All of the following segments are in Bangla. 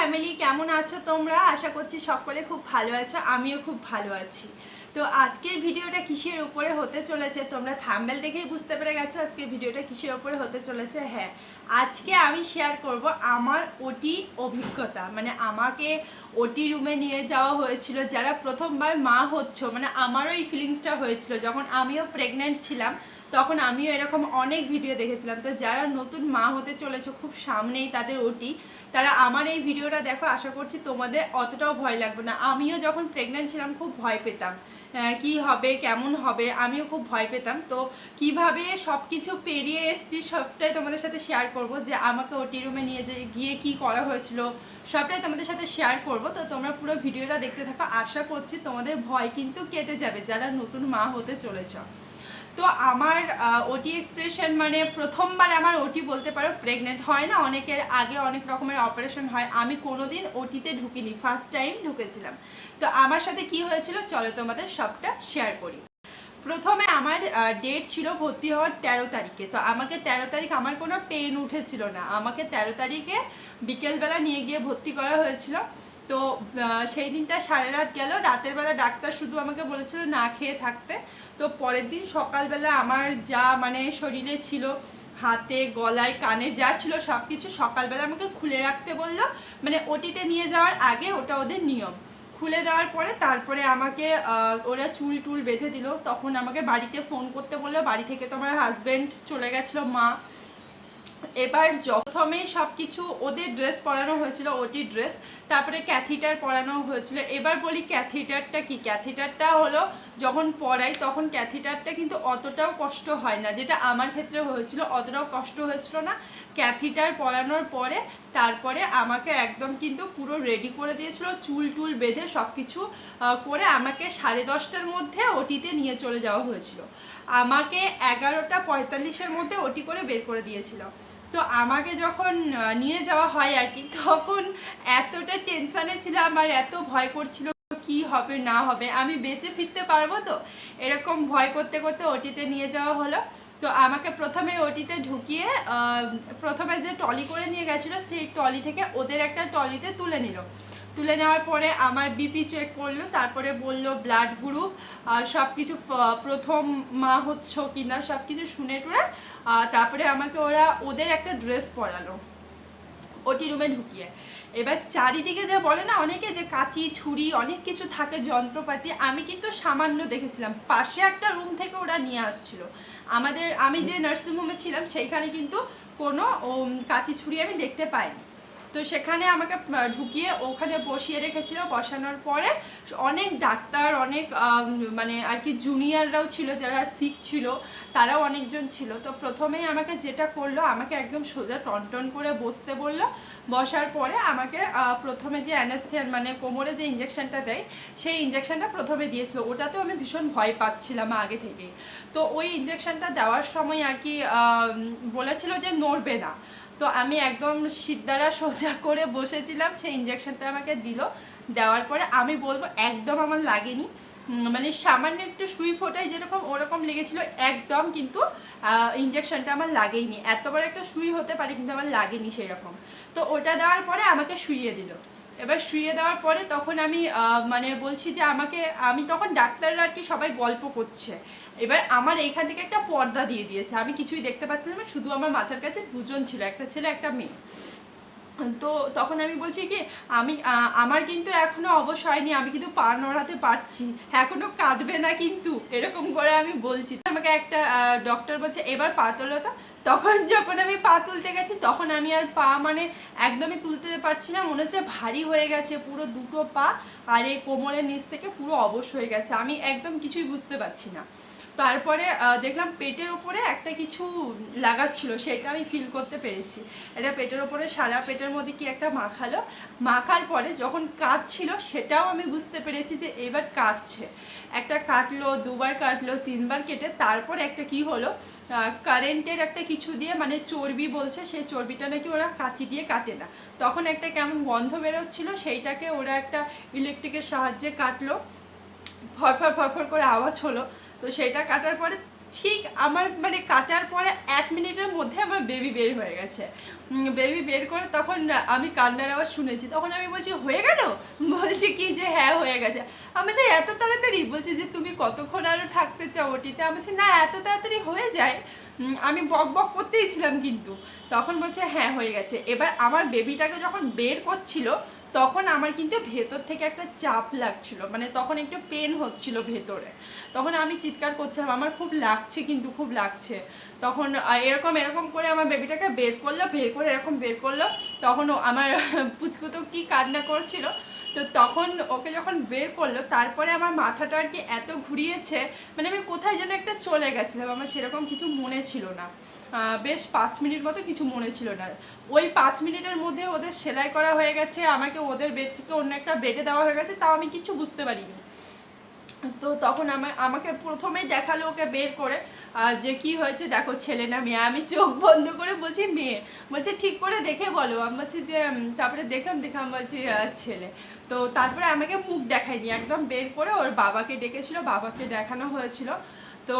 ফ্যামিলি কেমন আছো তোমরা? আশা করছি সকলে খুব ভালো আছো আমিও খুব ভালো আছি। তো আজকের ভিডিওটা কিসের উপরে হতে চলেছে? তোমরা থাম্বেল দেখেই বুঝতে পেরে গেছো আজকের ভিডিওটা কিসের উপরে হতে চলেছে? হ্যাঁ আজকে আমি শেয়ার করব আমার ওটি অভিজ্ঞতা। মানে আমাকে ওটি রুমে নিয়ে যাওয়া হয়েছিল। যারা প্রথমবার মা হচ্ছ মানে আমারও এই ফিলিংসটা হয়েছিল। যখন আমিও প্রেগনেন্ট ছিলাম, তখন আমিও এরকম অনেক ভিডিও দেখেছিলাম। তো যারা নতুন মা হতে চলেছে, খুব সামনেই তাদের ওটি তারা আমার এই ভিডিওটা দেখো, আশা করছি তোমাদের অতটাও ভয় লাগবে না। আমিও যখন প্রেগনেন্ট ছিলাম, খুব ভয় পেতাম। কি হবে, কেমন হবে, আমিও খুব ভয় পেতাম। তো কীভাবে সব কিছু পেরিয়ে এসেছি সবটাই তোমাদের সাথে শেয়ার করব, যে আমাকে ওটি রুমে নিয়ে যে গিয়ে কি করা হয়েছিল, সবটাই তোমাদের সাথে শেয়ার করব। তো তোমরা পুরো ভিডিওটা দেখতে থাকো, আশা করছি তোমাদের ভয় কিন্তু কেটে যাবে, যারা নতুন মা হতে চলেছ। তো আমার ওটি এক্সপ্রেশন মানে প্রথমবার আমার ওটি বলতে পারো প্রেগনেন্ট হয় না, অনেকের আগে অনেক রকমের অপারেশন হয়। আমি কোনোদিন ওটিতে ঢুকিনি ফার্স্ট টাইম ঢুকেছিলাম। তো আমার সাথে কি হয়েছিল, চলো তোমাদের সবটা শেয়ার করি। প্রথমে আমার ডেট ছিল ভর্তি হওয়ার তেরো তারিখে। তো আমাকে তেরো তারিখ আমার কোনো পেন উঠেছিল না। আমাকে তেরো তারিখে বিকেলবেলা নিয়ে গিয়ে ভর্তি করা হয়েছিল। তো সেই দিনটা সারা রাত গেল। রাতের বেলা ডাক্তার শুধু আমাকে বলেছিল না খেয়ে থাকতে। তো পরের দিন সকালবেলা আমার যা মানে শরীরে ছিল, হাতে, গলায়, কানে যা ছিল সব কিছু সকালবেলা আমাকে খুলে রাখতে বলল। মানে ওটিতে নিয়ে যাওয়ার আগে ওটা ওদের নিয়ম। খুলে দেওয়ার পরে তারপরে আমাকে ওরা চুল টুল বেঁধে দিল। তখন আমাকে বাড়িতে ফোন করতে বলল। বাড়ি থেকে তো আমার হাজব্যান্ড চলে গেছিল, মা। এবার প্রথমেই সব কিছু ওদের ড্রেস পরানো হয়েছিল, ওটি ড্রেস। তারপরে ক্যাথিটার পরানো হয়েছিল। এবার বলি ক্যাথিটারটা কি? ক্যাথিটারটা হলো যখন পরাই তখন ক্যাথিটারটা কিন্তু অতটাও কষ্ট হয় না। যেটা আমার ক্ষেত্রে হয়েছিল, অতটাও কষ্ট হয়েছিল না। ক্যাথিটার পরানোর পরে তারপরে আমাকে একদম কিন্তু পুরো রেডি করে দিয়েছিল, চুল টুল বেঁধে সব কিছু করে আমাকে সাড়ে দশটার মধ্যে ওটিতে নিয়ে চলে যাওয়া হয়েছিল। আমাকে এগারোটা পঁয়তাল্লিশের মধ্যে ওটি করে বের করে দিয়েছিল। তো আমাকে যখন নিয়ে যাওয়া হয় আর কি, তখন এতটা টেনশানে ছিলাম আমার এত ভয় করছিল কি হবে, না হবে। আমি বেঁচে ফিরতে পারব তো? এরকম ভয় করতে করতে ওটিতে নিয়ে যাওয়া হলো। তো আমাকে প্রথমে ওটিতে ঢুকিয়ে প্রথমে যে টলি করে নিয়ে গেছিল, সেই টলি থেকে ওদের একটা টলিতে তুলে নিল। তুলে নেওয়ার পরে আমার বিপি চেক করল, তারপরে বলল ব্লাড গ্রুপ আর সব কিছু প্রথম মা হচ্ছ কি না সব কিছু শুনে টুনে তারপরে আমাকে ওরা ওদের একটা ড্রেস পরালো, ওটি রুমে ঢুকিয়ে। এবার চারিদিকে যে বলে না অনেকে যে কাঁচি, ছুরি, অনেক কিছু থাকে যন্ত্রপাতি, আমি কিন্তু সামান্য দেখেছিলাম। পাশে একটা রুম থেকে ওরা নিয়ে আসছিল। আমাদের, আমি যে নার্সিংহোমে ছিলাম, সেইখানে কিন্তু কোনো কাঁচি, ছুরি আমি দেখতে পাইনি। তো সেখানে আমাকে ঢুকিয়ে ওখানে বসিয়ে রেখেছিল। বসানোর পরে অনেক ডাক্তার, অনেক মানে আর কি জুনিয়ররাও ছিল, যারা শিখ ছিল, তারাও অনেকজন ছিল। তো প্রথমেই আমাকে যেটা করল, আমাকে একদম সোজা টনটন করে বসতে বলল। বসার পরে আমাকে প্রথমে যে অ্যানাস্থিয়ান মানে কোমরে যে ইঞ্জেকশনটা দেয়, সেই ইঞ্জেকশনটা প্রথমে দিয়েছিল। ওটাতেও আমি ভীষণ ভয় পাচ্ছিলাম আগে থেকে তো ওই ইঞ্জেকশনটা দেওয়ার সময় আর কি বলেছিল যে নড়বে না। তো আমি একদম সিদ্ধারা সোজা করে বসেছিলাম, সেই ইঞ্জেকশনটা আমাকে দিল। দেওয়ার পরে আমি বলব একদম আমার লাগেনি। মানে সামান্য একটু সুই ফোটায় যেরকম ওরকম লেগেছিল একদম, কিন্তু ইঞ্জেকশনটা আমার লাগেইনি। এত বড় একটা সুই হতে পারে, কিন্তু আমার লাগেনি সেরকম। তো ওটা দেওয়ার পরে আমাকে শুইয়ে দিল। এবার শুয়ে দেওয়ার পরে তখন আমি মানে বলছি যে আমাকে, আমি তখন ডাক্তাররা আর কি সবাই গল্প করছে। এবার আমার এইখান থেকে একটা পর্দা দিয়ে দিয়েছে। আমি কিছুই দেখতে পাচ্ছিলাম না, শুধু আমার মাথার কাছে দুজন ছিল, একটা ছেলে, একটা মেয়ে। তো তখন আমি বলছি কি, আমি আমার কিন্তু এখনও অবশ্য হয়নি, আমি কিন্তু পা নড়াতে পারছি। এখনও কাটবে না কিন্তু, এরকম করে আমি বলছি। আমাকে একটা ডক্টর বলছে, এবার পা তোলো তো। তখন যখন আমি পা তুলতে গেছি, তখন আমি আর পা মানে একদমই তুলতে পারছি না, মনে হচ্ছে ভারী হয়ে গেছে, পুরো দুটো পা, আর এই কোমরের নিচ থেকে পুরো অবশ হয়ে গেছে। আমি একদম কিছুই বুঝতে পারছি না। তারপরে দেখলাম পেটের ওপরে একটা কিছু লাগাচ্ছিল, সেটা আমি ফিল করতে পেরেছি। এটা পেটের ওপরে, সারা পেটের মধ্যে কি একটা মাখালো। মাখার পরে যখন কাটছিল, সেটাও আমি বুঝতে পেরেছি যে এবার কাটছে। একটা কাটলো, দুবার কাটলো, তিনবার কেটে, তারপরে একটা কি হলো কারেন্টের একটা কিছু দিয়ে মানে চর্বি বলছে, সেই চর্বিটা নাকি ওরা কাঁচি দিয়ে কাটে না। তখন একটা কেমন গন্ধ বেরোচ্ছিল, সেইটাকে ওরা একটা ইলেকট্রিকের সাহায্যে কাটলো। ফরফর ফরফর করে আওয়াজ হলো। তো সেটা কাটার পরে ঠিক আমার মানে কাটার পরে এক মিনিটের মধ্যে আমার বেবি বের হয়ে গেছে। বেবি বের করে তখন আমি কান্নার আওয়াজ শুনেছি। তখন আমি বলছি, হয়ে গেল? বলছি কি যে হ্যাঁ হয়ে গেছে। আমি তো এত তাড়াতাড়ি? বলছি যে, তুমি কতক্ষণ আরও থাকতে চাও ওটিতে? আমি বলছি, না, এত তাড়াতাড়ি হয়ে যায়। আমি বক বক করতেই ছিলাম কিন্তু। তখন বলছে হ্যাঁ হয়ে গেছে। এবার আমার বেবিটাকে যখন বের করছিল তখন আমার কিন্তু ভেতর থেকে একটা চাপ লাগছিল মানে তখন একটু পেন হচ্ছিল ভেতরে। তখন আমি চিৎকার করছিলাম, আমার খুব লাগছে কিন্তু, খুব লাগছে। তখন এরকম এরকম করে আমার বেবিটাকে বের করল, বের করে এরকম বের করল। তখন আমার পুচকু তো কী কান্না করছিল, তো তখন ওকে যখন বের করল, তারপরে আমার মাথাটা আর কি এত ঘুরিয়েছে মানে আমি কোথায় যেন একটা চলে গেছিলাম, আমার সেরকম কিছু মনে ছিল না। বেশ পাঁচ মিনিট মতো কিছু মনে ছিল না। ওই পাঁচ মিনিটের মধ্যে ওদের সেলাই করা হয়ে গেছে, আমাকে ওদের বেড থেকে অন্য একটা বেডে দেওয়া হয়ে গেছে, তাও আমি কিছু বুঝতে পারিনি। তো তখন আমার আমাকে প্রথমেই দেখাল ওকে বের করে যে কি হয়েছে, দেখো ছেলে না মেয়ে। আমি চোখ বন্ধ করে বলছি, মেয়ে। বলছে, ঠিক করে দেখে বলো। আমি বলছি যে তারপরে দেখলাম দেখলাম। বলছি ছেলে। তো তারপরে আমাকে মুখ দেখায়নি, একদম বের করে ওর বাবাকে ডেকেছিল, বাবাকে দেখানো হয়েছিল। তো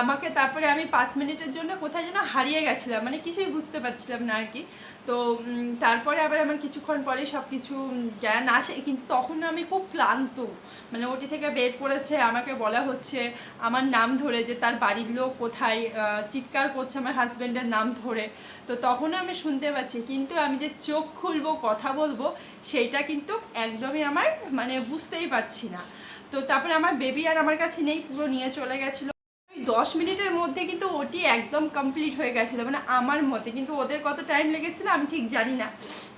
আমাকে তারপরে আমি পাঁচ মিনিটের জন্য কোথায় যেন হারিয়ে গেছিলাম মানে কিছুই বুঝতে পারছিলাম না আর কি। তো তারপরে আবার আমার কিছুক্ষণ পরে সব কিছু জ্ঞান আসে, কিন্তু তখন আমি খুব ক্লান্ত। মানে ওটি থেকে বের করেছে, আমাকে বলা হচ্ছে, আমার নাম ধরে যে তার বাড়ির লোক কোথায় চিৎকার করছে আমার হাজব্যান্ডের নাম ধরে। তো তখনও আমি শুনতে পাচ্ছি, কিন্তু আমি যে চোখ খুলবো, কথা বলব, সেইটা কিন্তু একদমই আমার মানে বুঝতেই পারছি না। তো তারপরে আমার বেবি আর আমার কাছে নেই, পুরো নিয়ে চলে গেছিল। দশ মিনিটের মধ্যে কিন্তু ওটি একদম কমপ্লিট হয়ে গেছিল মানে আমার মতে। কিন্তু ওদের কত টাইম লেগেছিলো আমি ঠিক জানি না।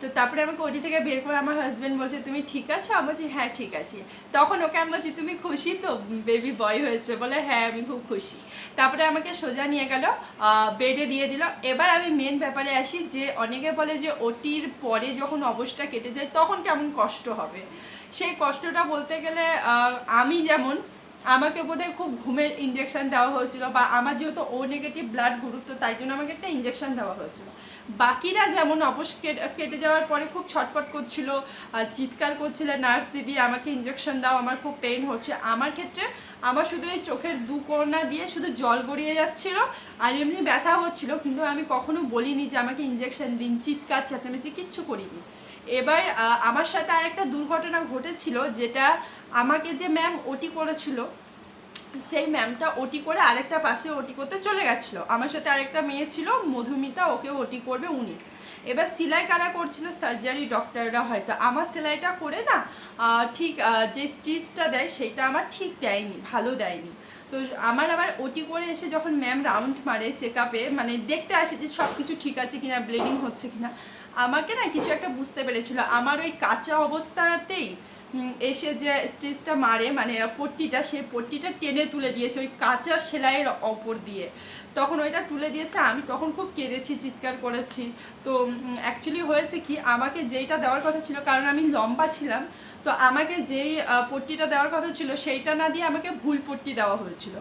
তো তারপরে আমাকে ওটি থেকে বের করে আমার হাজব্যান্ড বলছে, তুমি ঠিক আছো? আমি বলছি হ্যাঁ ঠিক আছি। তখন ওকে আমি বলছি, তুমি খুশি তো? বেবি বয় হয়েছে বলে হ্যাঁ আমি খুব খুশি। তারপরে আমাকে সোজা নিয়ে গেল বেডে দিয়ে দিল। এবার আমি মেন ব্যাপারে আসি যে, অনেকে বলে যে, ওটির পরে যখন অবস্থা কেটে যায়, তখন কেমন কষ্ট হবে? সেই কষ্টটা বলতে গেলে আমি যেমন, আমাকে বোধহয় খুব ঘুমের ইঞ্জেকশান দেওয়া হয়েছিল বা আমার যেহেতু ও নেগেটিভ ব্লাড গ্রুপ তো তাই জন্য আমাকে একটা ইঞ্জেকশান দেওয়া হয়েছিল। বাকিরা যেমন অবশ কেটে কেটে যাওয়ার পরে খুব ছটপট করছিল চিৎকার করছিল, নার্স দিদি, আমাকে ইঞ্জেকশান দাও, আমার খুব পেন হচ্ছে। আমার ক্ষেত্রে আমার শুধু এই চোখের দু কোনা দিয়ে শুধু জল গড়িয়ে যাচ্ছিল, আর এমনি ব্যথা হচ্ছিল, কিন্তু আমি কখনো বলিনি যে আমাকে ইঞ্জেকশন দিন, চিৎকার, চেঁচামেচি কিচ্ছু করিনি। এবার আমার সাথে আরেকটা দুর্ঘটনা ঘটেছিল যেটা আমাকে যে ম্যাম ওটি করেছিল, সেই ম্যামটা ওটি করে আরেকটা পাশে ওটি করতে চলে গেছিল। আমার সাথে আরেকটা মেয়ে ছিল, মধুমিতা ওকে ওটি করবে উনি। এবার সেলাই কারা করছিল? সার্জারি ডক্টররা হয়তো। আমার সেলাইটা করে না ঠিক যে স্টিচটা দেয় সেটা আমার ঠিক দেয়নি, ভালো দেয়নি। তো আমার আবার ওটি করে এসে যখন ম্যাম রাউন্ড মারে চেক আপে মানে দেখতে আসে যে সব কিছু ঠিক আছে কিনা ব্লিডিং হচ্ছে কিনা, আমাকে না কিছু একটা বুঝতে পেরেছিল। আমার ওই কাঁচা অবস্থাতেই এসে যে স্টিচটা মারে মানে পট্টিটা, সেই পট্টিটা টেনে তুলে দিয়েছে ওই কাঁচা সেলাইয়ের ওপর দিয়ে। তখন ওইটা তুলে দিয়েছে, আমি তখন খুব কেঁদেছি, চিৎকার করেছি। তো অ্যাকচুয়ালি হয়েছে কি, আমাকে যেইটা দেওয়ার কথা ছিল, কারণ আমি লম্বা ছিলাম, তো আমাকে যেই পট্টিটা দেওয়ার কথা ছিল, সেইটা না দিয়ে আমাকে ভুল পট্টি দেওয়া হয়েছিল।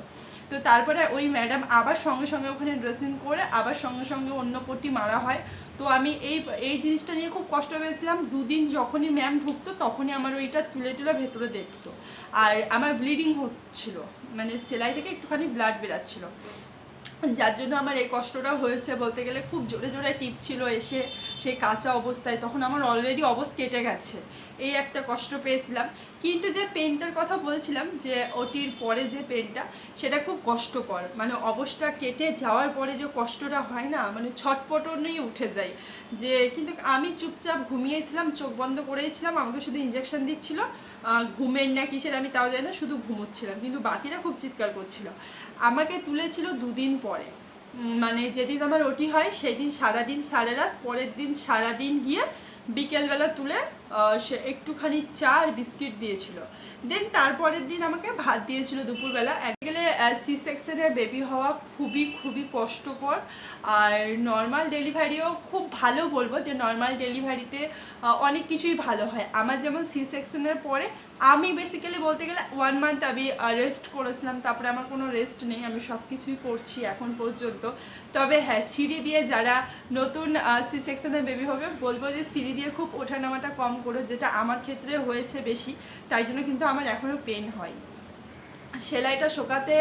তো তারপরে ওই ম্যাডাম আবার সঙ্গে সঙ্গে ওখানে ড্রেসিং করে আবার সঙ্গে সঙ্গে অন্য পট্টি মারা হয়। তো আমি এই এই জিনিসটা নিয়ে খুব কষ্ট পেয়েছিলাম। দুদিন যখনই ম্যাম ঢুকতো, তখনই আমার ওইটা তুলে তুলে ভেতরে দেখতো। আর আমার ব্লিডিং হচ্ছিল মানে সেলাই থেকে একটুখানি ব্লাড বেরাচ্ছিল। যার জন্য আমার এই কষ্টটা হয়েছে বলতে গেলে খুব জোরে জোরে টিপ ছিল এসে সেই কাঁচা অবস্থায়, তখন আমার অলরেডি অবস্থ কেটে গেছে। এই একটা কষ্ট পেয়েছিলাম। কিন্তু যে পেনটার কথা বলছিলাম, যে ওটির পরে যে পেনটা, সেটা খুব কষ্টকর। মানে অবস্থা কেটে যাওয়ার পরে যে কষ্টটা হয় না মানে ছটপটনেই উঠে যায়। যে, কিন্তু আমি চুপচাপ ঘুমিয়েছিলাম, চোখ বন্ধ করেছিলাম, আমাকে শুধু ইঞ্জেকশন দিচ্ছিল। ঘুমের না কিসের, আমি তাও জানি না, শুধু ঘুমোচ্ছিলাম। কিন্তু বাকিরা খুব চিৎকার করছিল। আমাকে তুলেছিল দুদিন পরে। মানে যেদিন আমার ওটি হয় সেই দিন সারাদিন, সারা রাত, পরের দিন সারাদিন গিয়ে বিকেলবেলা তুলে সে একটুখানি চা আর বিস্কিট দিয়েছিল। দেন তারপরের দিন আমাকে ভাত দিয়েছিল দুপুরবেলা। গেলে সি সেকশনে বেবি হওয়া খুবই খুবই কষ্টকর। আর নর্মাল ডেলিভারিও খুব ভালো বলব যে নর্মাল ডেলিভারিতে অনেক কিছুই ভালো হয়। আমার যেমন সি সেকশনের পরে আমি বেসিক্যালি বলতে গেলে ওয়ান মান্থ আমি রেস্ট করেছিলাম। তারপরে আমার কোনো রেস্ট নেই। আমি সব কিছুই করছি এখন পর্যন্ত। তবে হ্যাঁ সিঁড়ি দিয়ে যারা নতুন সি সেকশনের বেবি হবে, বলব যে সিঁড়ি দিয়ে খুব ওঠানামাটা কম করো যেটা আমার ক্ষেত্রে হয়েছে বেশি, তাই জন্য কিন্তু আমার এখনও পেন হয়। সেলাইটা শোকাতে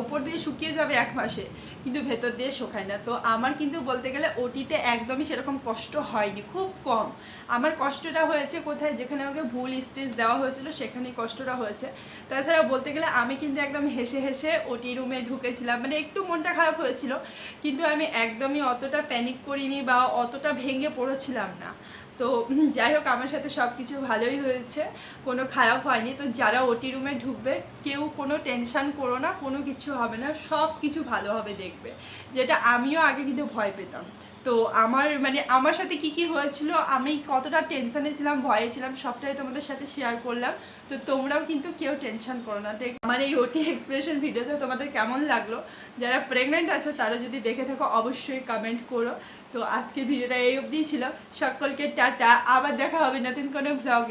ওপর দিয়ে শুকিয়ে যাবে এক মাসে, কিন্তু ভেতর দিয়ে শোকায় না। তো আমার কিন্তু বলতে গেলে ওটিতে একদমই সেরকম কষ্ট হয়নি, খুব কম। আমার কষ্টটা হয়েছে কোথায়? যেখানে আমাকে ভুল স্টেজ দেওয়া হয়েছিল, সেখানেই কষ্টটা হয়েছে। তাছাড়া বলতে গেলে আমি কিন্তু একদম হেসে হেসে ওটি রুমে ঢুকেছিলাম মানে একটু মনটা খারাপ হয়েছিল, কিন্তু আমি একদমই অতটা প্যানিক করিনি বা অতটা ভেঙে পড়েছিলাম না। তো যাই হোক, আমার সাথে সব কিছু ভালোই হয়েছে। কোনো খারাপ হয়নি। তো যারা ওটি রুমে ঢুকবে, কেউ কোনো টেনশন করো না, কোনো কিছু হবে না সব কিছু ভালোভাবে দেখবে। যেটা আমিও আগে কিন্তু ভয় পেতাম। তো আমার মানে আমার সাথে কি কি হয়েছিল, আমি কতটা টেনশানে ছিলাম, ভয়ে ছিলাম, সবটাই তোমাদের সাথে শেয়ার করলাম। তো তোমরাও কিন্তু কেউ টেনশন করো না। দেখ, আমার এই ওটি এক্সপ্রেশন ভিডিওতে তোমাদের কেমন লাগল? যারা প্রেগনেন্ট আছো, তারা যদি দেখে থাকো, অবশ্যই কমেন্ট করো। তো আজকে ভিডিওটা এই অবধিই ছিল। সকলকে টাটা আবার দেখা হবে নতুন কোনো ভ্লগে